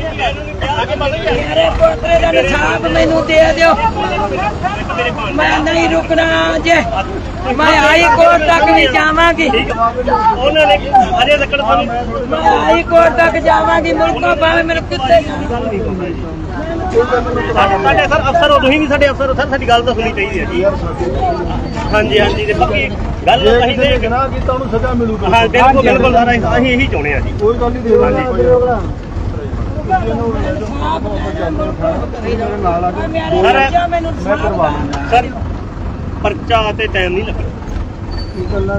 ਮੇਰੇ ਪੋਤਰੇ ਦਾ ਨਿਸ਼ਾਬ ਮੈਨੂੰ ਦੇ ਦਿਓ। ਮੈਂ ਨਹੀਂ ਰੁਕਣਾ ਜੇ ਮੈਂ ਹਾਈ ਕੋਰਟ ਤੱਕ ਵੀ ਜਾਵਾਂਗੀ। ਉਹਨਾਂ ਨੇ ਅਜੇ ਤੱਕ ਤੁਹਾਨੂੰ ਮੈਂ ਹਾਈ ਕੋਰਟ ਤੱਕ ਜਾਵਾਂਗੀ। ਮੁਲਕੋਂ ਭਾਵੇਂ ਮੈਨੂੰ ਕਿੱਥੇ ਜਾਣਾ। ਸਾਡੇ ਸਰ ਅਫਸਰ ਹੋ ਤੁਸੀਂ ਵੀ ਸਾਡੇ ਅਫਸਰ ਹੋ। ਸਰ ਸਾਡੀ ਗੱਲ ਤਾਂ ਸੁਣੀ ਚਾਹੀਦੀ ਹੈ। ਜੀ ਹਾਂਜੀ ਹਾਂਜੀ ਤੇ ਬਾਕੀ ਗੱਲ ਅਸੀਂ ਤੇ ਗੁਨਾਹ ਕੀਤਾ ਉਹਨੂੰ ਸਜ਼ਾ ਮਿਲੂਗੀ। ਹਾਂ ਬਿਲਕੁਲ ਬਿਲਕੁਲ ਸਰ ਅਸੀਂ ਇਹੀ ਚਾਹੁੰਦੇ ਹਾਂ ਜੀ। ਕੋਈ ਗੱਲ ਨਹੀਂ ਦੇ ਮੇਰੇ ਬੱਚਾ ਮੈਨੂੰ ਮੈਂ ਕਰਵਾ ਦਿੰਦਾ ਸਰ ਪਰਚਾ ਤੇ ਟਾਈਮ ਨਹੀਂ ਲੱਗਣਾ।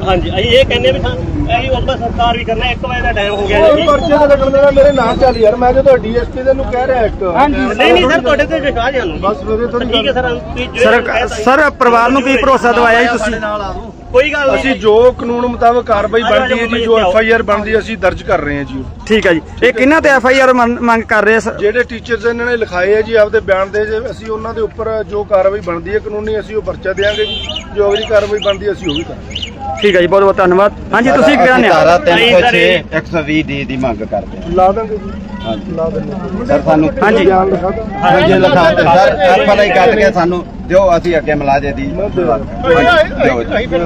ਹਾਂਜੀ ਅਸੀਂ ਇਹ ਕਹਿੰਦੇ ਵੀ ਸਾਨੂੰ ਅਸੀਂ ਉਹਦਾ ਸਰਕਾਰ ਵੀ ਕਰਨਾ 1 ਵਜੇ ਦਾ ਟਾਈਮ ਹੋ ਗਿਆ ਕੋਈ ਜੀ ਪਰਚੇ ਤੇ ਲੱਗਣ ਦੇਣਾ ਮੇਰੇ ਨਾਲ ਚੱਲ ਯਾਰ ਮੈਂ ਜਦੋਂ ਡੀਐਸਪੀ ਦੇ ਨੂੰ ਕਹਿ ਰਿਹਾ ਇੱਕ। ਨਹੀਂ ਨਹੀਂ ਸਰ ਤੁਹਾਡੇ ਤੇ ਵਿਸ਼ਵਾਸ ਹੈ ਸਾਨੂੰ ਬਸ ਫਿਰ ਇਹ ਥੋੜ੍ਹੀ ਠੀਕ ਹੈ ਸਰ ਤੁਸੀਂ ਜੋ ਸਰ ਕਹਿ ਤਾ ਜੀ। ਸਰ ਪਰਿਵਾਰ ਨੂੰ ਕੀ ਭਰੋਸਾ ਦਵਾਇਆ ਜੀ ਤੁਸੀਂ? ਕੋਈ ਗੱਲ ਨਹੀਂ। ਅਸੀਂ ਜੋ ਕਾਨੂੰਨ ਮੁਤਾਬਕ ਕਾਰਵਾਈ ਬਣਦੀ ਹੈ ਜੀ ਜੋ ਐਫ ਆਈ ਆਰ ਬਣਦੀ ਹੈ ਅਸੀਂ ਦਰਜ ਕਰ ਰਹੇ ਹਾਂ ਜੀ ਉਹ। ਠੀਕ ਹੈ ਜੀ। ਇਹ ਕਿਹਨਾਂ ਤੇ ਐਫ ਆਈ ਆਰ ਮੰਗ ਕਰ ਰਹੇ ਸਰ। ਜਿਹੜੇ ਟੀਚਰਸ ਇਹਨਾਂ ਨੇ ਲਿਖਾਏ ਜੀ ਆਪਦੇ ਬਿਆਨ ਦੇ ਜੇ ਅਸੀਂ ਉਹਨਾਂ ਦੇ ਉੱਪਰ ਜੋ ਕਾਰਵਾਈ ਬਣਦੀ ਹੈ ਕਾਨੂੰਨੀ ਅਸੀਂ ਉਹ ਪਰਚਾ ਦੇਵਾਂਗੇ ਜੀ। ਜੋ ਅਗਲੀ ਕਾਰਵਾਈ ਬਣਦੀ ਅਸੀਂ ਉਹ ਵੀ ਕਰਾਂਗੇ। ਠੀਕ ਹੈ ਜੀ ਬਹੁਤ ਬਹੁਤ ਧੰਨਵਾਦ। ਹਾਂਜੀ ਤੁਸੀਂ ਕੀ ਕਹਿੰਦੇ ਧਾਰਾ ਆ 306 120 ਡੀ ਦੀ ਮੰਗ ਕਰਦੇ ਹਾਂ। ਲਾ ਦਾਂਗੇ ਜੀ। ਸਰ ਸਾਨੂੰ ਹਾਂਜੀ। ਬਿਆਨ ਲਿਖਾ ਦਾਂ ਹਾਂਜੀ ਲਿਖਾ ਦਿਓ। ਸਰ ਐਫਆਈ ਕੱਟ ਕੇ ਸਾਨੂੰ ਦਿਓ ਅਸੀਂ ਅੱਗੇ ਮਲਾਜੇ ਦੀ।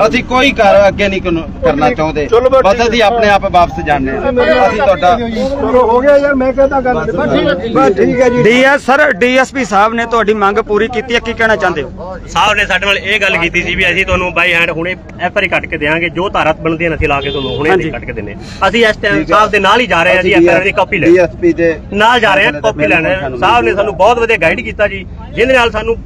ਅਸੀਂ ਕੋਈ ਕਾਰ ਅੱਗੇ ਨਹੀਂ ਕਰਨਾ- ਚਾਹੁੰਦੇ। ਬਸ ਅਸੀਂ ਆਪਣੇ ਆਪ ਵਾਪਸ ਜਾਣੇ ਹਾਂ। ਅਸੀਂ ਤੁਹਾਡਾ ਚਲੋ ਹੋ ਗਿਆ ਯਾਰ ਮੈਂ ਕਹਿੰਦਾ ਗੱਲ। ਬਸ ਠੀਕ ਹੈ ਹੈ ਜੀ। ਡੀਐਸ ਸਰ ਡੀਐਸਪੀ ਸਾਹਿਬ ਨੇ ਤੁਹਾਡੀ ਮੰਗ ਪੂਰੀ ਕੀਤੀ ਹੈ ਕੀ ਕਹਿਣਾ ਚਾਹੁੰਦੇ ਹੋ? ਸਾਹਿਬ ਨੇ ਸਾਡੇ ਨਾਲ ਇਹ ਗੱਲ ਕੀਤੀ ਸੀ ਵੀ ਅਸੀਂ ਤੁਹਾਨੂੰ ਬਾਈ ਹੈਂਡ ਹੁਣੇ ਐਫ ਆਰ ਕੱਟ ਕੇ ਦੇਵਾਂਗੇ। ਜੋ ਧਾਰਾ ਬਣਦੀ ਹੈ ਅਸੀਂ ਲਾ ਕੇ ਤੁਹਾਨੂੰ ਹੁਣੇ ਹਾਂਜੀ। ਕੱਟ ਕੇ ਦਿੰਨੇ ਅਸੀਂ ਇਸ ਟਾਈਮ ਸਾਹਿਬ ਦੇ ਨਾਲ ਹੀ ਜਾ ਰਹੇ ਹਾਂ ਜੀ ਐਫ ਆਰ ਦੀ ਕਾਪੀ ਲੈ ਡੀਐਸਪੀ ਦੇ ਨਾਲ ਜਾ ਰਹੇ ਹਾਂ ਕਾਪੀ ਲੈਣ ਸਾਹਿਬ ਨੇ ਸਾਨੂੰ ਬਹੁਤ ਵਧੀਆ ਗਾਈਡ ਕੀਤਾ ਜੀ ਜਿਹਦੇ ਨਾਲ ਸਾਨੂੰ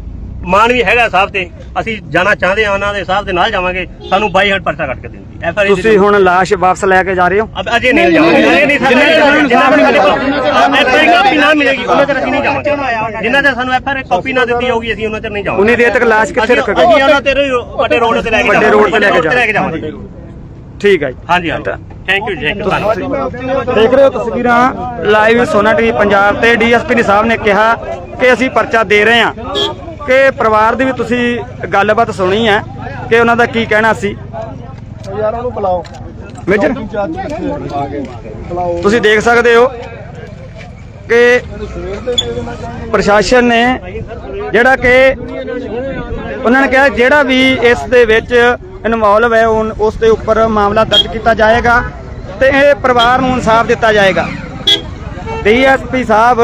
ਮਾਣ ਵੀ ਹੈਗਾ ਸਾਹਿਬ ਤੇ। ਅਸੀਂ ਜਾਣਾ ਚਾਹੁੰਦੇ ਹਾਂ ਉਹਨਾਂ ਦੇ ਸਾਹਿਬ ਦੇ ਨਾਲ ਜਾਵਾਂਗੇ ਸਾਨੂੰ ਬਾਈ ਹੈਂਡ ਪਰਚਾ ਕੱਟ ਕੇ ਜੀ ਐਫ ਆਰ ਤੁਸੀਂ ਹੁਣ ਲਾਸ਼ ਵਾਪਸ ਲੈ ਕੇ ਜਾ ਰਹੇ ਹੋ? ਅਜੇ ਨਹੀਂ ਜਾਵਾਂਗੇ ਅਜੇ ਨਹੀਂ ਸਾਡੇ ਕੋਲ ਐਫ ਆਰ ਕਾਪੀ ਨਾ ਮਿਲੇਗੀ ਉਹਨਾਂ ਚਿਰ ਅਸੀਂ ਨਹੀਂ ਜਾਵਾਂਗੇ। ਜਿੰਨਾ ਚਿਰ ਸਾਨੂੰ ਐਫ ਆਰ ਕਾਪੀ ਨਾ ਦਿੱਤੀ ਜਾਊਗੀ ਅਸੀਂ ਉਹਨਾਂ ਚਿਰ ਨਹੀਂ ਜਾਵਾਂਗੇ। ਉਨੀ ਦੇਰ ਤੱਕ ਲਾਸ਼ ਕਿੱਥੇ ਰੱਖੋਗੇ? ਅਸੀਂ ਉਹਨਾਂ ਤੇ ਵੱਡੇ ਰੋਡ ਤੇ ਲੈ ਕੇ ਵੱਡੇ ਰੋਡ ਤੇ ਲੈ ਕੇ ਜਾਵਾਂਗੇ। ਜਾਵਾਂਗੇ। ਠੀਕ ਹੈ ਜੀ। ਹਾਂਜੀ ਹਾਂਜੀ। ਥੈਂਕ ਯੂ ਜੀ ਧੰਨਵਾਦ ਦੇਖ ਰਹੇ ਹੋ ਤਸਵੀਰਾਂ ਲਾਈਵ ਸੋਨਾ ਟੀਵੀ ਪੰਜਾਬ ਤੇ ਡੀਐਸਪੀ ਨੇ ਸਾਹਿਬ ਨੇ ਕਿਹਾ ਕਿ ਅਸੀਂ ਪਰਚਾ ਦੇ ਰਹੇ ਹਾਂ। ਕਿ ਪਰਿਵਾਰ ਦੀ ਵੀ ਤੁਸੀਂ ਗੱਲਬਾਤ ਸੁਣੀ ਹੈ ਕਿ ਉਹਨਾਂ ਦਾ ਕੀ ਕਹਿਣਾ ਸੀ? ਯਾਰ ਉਹਨੂੰ ਬੁਲਾਓ। ਮੇਜਰ? ਤੁਸੀਂ ਦੇਖ ਸਕਦੇ ਹੋ ਕਿ ਪ੍ਰਸ਼ਾਸਨ ਨੇ ਜਿਹੜਾ ਕਿ ਉਹਨਾਂ ਨੇ ਕਿਹਾ ਜਿਹੜਾ ਵੀ ਇਸ ਦੇ ਵਿੱਚ ਇਨਵੋਲਵ ਹੈ ਉਸ ਦੇ ਉੱਪਰ ਮਾਮਲਾ ਦਰਜ ਕੀਤਾ ਜਾਏਗਾ ਤੇ ਇਹ ਪਰਿਵਾਰ ਨੂੰ ਇਨਸਾਫ ਦਿੱਤਾ ਜਾਏਗਾ। ਡੀਐਸਪੀ ਸਾਹਿਬ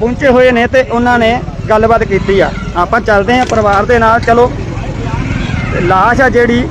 ਪਹੁੰਚੇ ਹੋਏ ਨੇ ਤੇ ਉਹਨਾਂ ਨੇ ਗੱਲਬਾਤ ਕੀਤੀ ਆ। ਆਪਾਂ ਚੱਲਦੇ ਹਾਂ ਪਰਿਵਾਰ ਦੇ ਨਾਲ, ਚਲੋ। ਲਾਸ਼ ਆ ਜਿਹੜੀ